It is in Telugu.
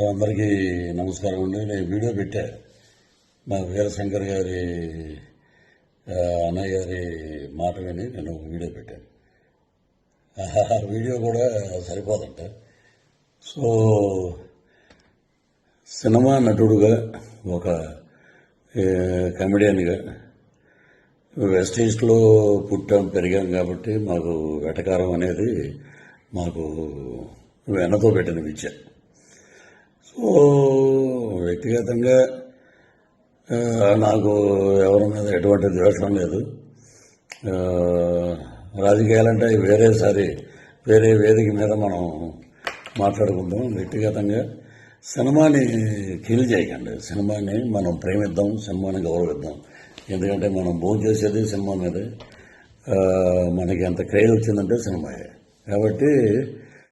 అందరికీ నమస్కారం అండి. నేను వీడియో పెట్టా. మా వీరశంకర్ గారి అన్నయ్య గారి మాట విని నేను వీడియో పెట్టాను ఆ వీడియో కూడా సరిపోదంట. సో సినిమా నటుడుగా ఒక కమెడియన్గా వెస్ట్ ఈస్ట్లో పుట్టాం పెరిగాం కాబట్టి మాకు వెటకారం అనేది మాకు వెనతో పెట్టిన విద్య వ్యక్తిగతంగా నాకు ఎవరి మీద ఎటువంటి ద్వేషం లేదు. రాజకీయాలంటే వేరేసారి వేరే వేదిక మీద మనం మాట్లాడుకుందాం వ్యక్తిగతంగా సినిమాని కిల్ చేయకండి. సినిమాని మనం ప్రేమిద్దాం సినిమాని గౌరవిద్దాం. ఎందుకంటే మనం భోజనం చేసేది సినిమా మీదే. మనకి ఎంత క్రేజ్ వచ్చిందంటే సినిమాయే. కాబట్టి